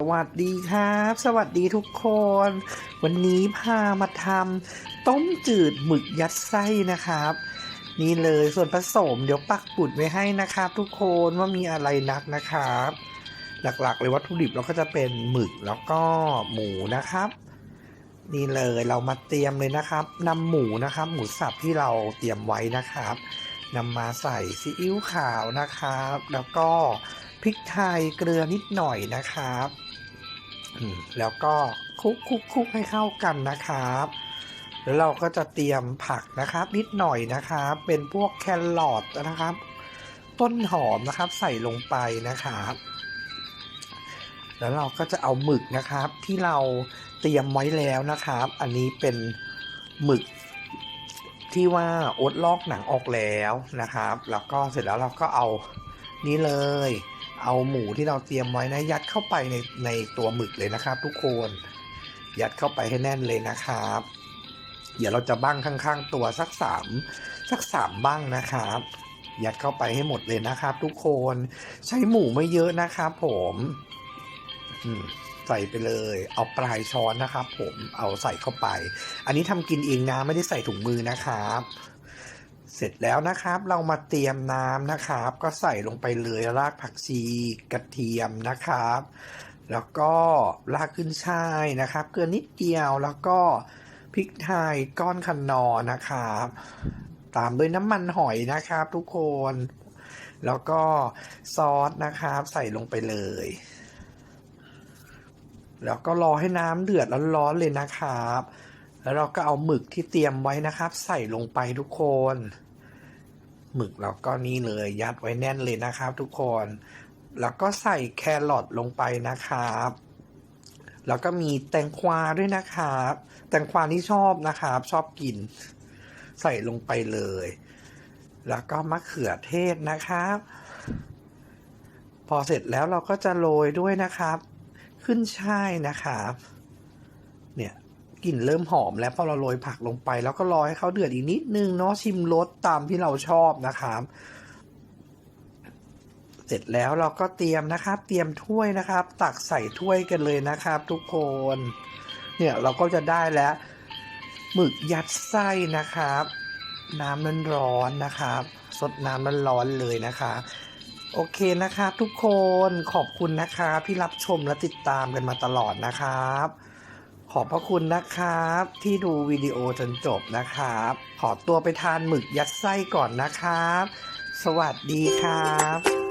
สวัสดีครับ สวัสดีทุกคน วันนี้พามาทำต้มจืดหมึกยัดไส้นะครับ นี่เลยส่วนผสมเดี๋ยวปักปุดไว้ให้นะครับ ทุกคนว่ามีอะไรนักนะครับ หลักๆเลยวัตถุดิบเราก็จะเป็นหมึกแล้วก็หมูนะครับ นี่เลยเรามาเตรียมเลยนะครับนำหมูนะครับ หมูสับที่เราเตรียมไว้นะครับนำมาใส่ซีอิ๊วขาวนะครับ แล้วก็ พริกไทยเกลือนิดหน่อยนะครับแล้วก็คลุกคลุกคลุกให้เข้ากันนะครับ แล้วเราก็จะเตรียมผักนะครับ นิดหน่อยนะครับ เป็นพวกแครอทนะครับ ต้นหอมนะครับ ใส่ลงไปนะครับ แล้วเราก็จะเอาหมึกนะครับ ที่เราเตรียมไว้แล้วนะครับ อันนี้เป็นหมึกที่ว่าอดลอกหนังออกแล้วนะครับ แล้วก็เสร็จแล้วเราก็เอานี่เลย เอาหมูที่เราเตรียมไว้นะ ยัดเข้าไปในในตัวหมึกเลยนะครับ ทุกคน ยัดเข้าไปให้แน่นเลยนะครับ เดี๋ยวเราจะบ้างข้าง ๆ ตัวสักสามสักสามบ้างนะครับยัดเข้าไปให้หมดเลยนะครับ ทุกคนใช้หมูไม่เยอะนะครับผมอืมใส่ไปเลย เอาปลายช้อนนะครับ ผมเอาใส่เข้าไป อันนี้ทำกินเองนะไม่ได้ใส่ถุงมือนะครับ เสร็จแล้วนะครับ เรามาเตรียมน้ำนะครับ ก็ใส่ลงไปเลยรากผักชีกระเทียมนะครับ แล้วก็รากขึ้นช่ายนะครับ เกลือนิดเดียวแล้วก็พริกไทยก้อนคันนอนะครับ ตามด้วยน้ำมันหอยนะครับทุกคน แล้วก็ซอสนะครับ ใส่ลงไปเลย แล้วก็รอให้น้ำเดือดร้อนๆเลยนะครับแล้วเราก็เอาหมึกที่เตรียมไว้นะครับ ใส่ลงไปทุกคน หมึกเราก็นี่เลยยัดไว้แน่นเลยนะครับ ทุกคน แล้วก็ใส่แครอทลงไปนะครับ แล้วก็มีแตงกวาด้วยนะครับ แตงกวาที่ชอบนะครับ ชอบกิน ใส่ลงไปเลย แล้วก็มะเขือเทศนะครับ พอเสร็จแล้วเราก็จะโรยด้วยนะครับ ขึ้นช่ายนะครับ เนี่ย กลิ่นเริ่มหอม แล้วพอเราโรยผักลงไป แล้วก็รอให้เขาเดือดอีกนิดนึงเนาะชิมรสตามที่เราชอบนะครับ เสร็จแล้วเราก็เตรียมนะครับ เตรียมถ้วยนะครับ ตักใส่ถ้วยกันเลยนะครับ ทุกคน เนี่ยเราก็จะได้แล้วหมึกยัดไส้นะครับ น้ำมันร้อนๆนะครับสดน้ำมันร้อนๆเลยนะคะโอเคนะครับทุกคนขอบคุณนะครับที่รับชมและติดตามกันมาตลอดนะครับ ขอบพระคุณนะครับ ที่ดูวิดีโอจนจบนะครับ ขอตัวไปทานหมึกยัดไส้ก่อนนะครับ สวัสดีครับ